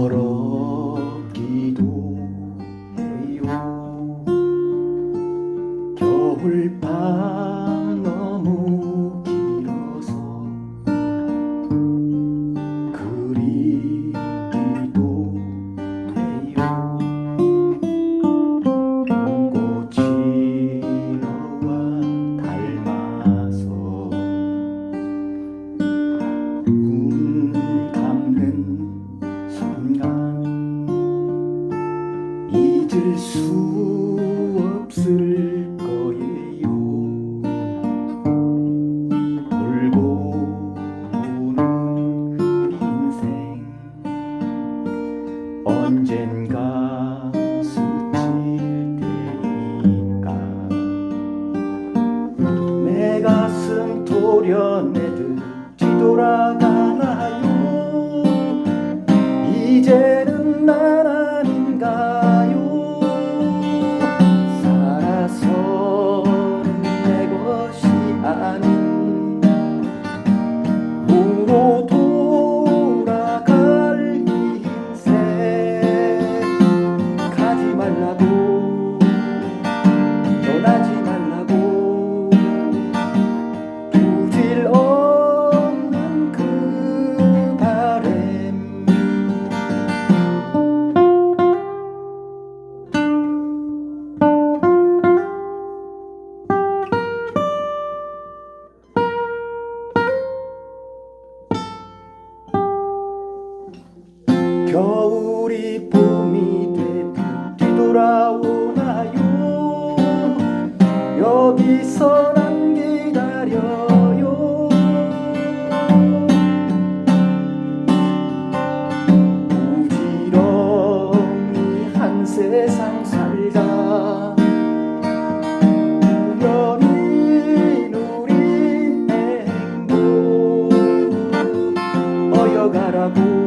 oro. 수 없을 거예요. 돌고 도는 인생. 언젠가 스칠 테니까. 내 가슴 도려내듯 뒤돌아가나요 겨울이 봄이 되듯 뒤돌아오나요? 여기서 난 기다려요. 부지런히 한 세상 살다. 우연히 누린 행복. 어여가라고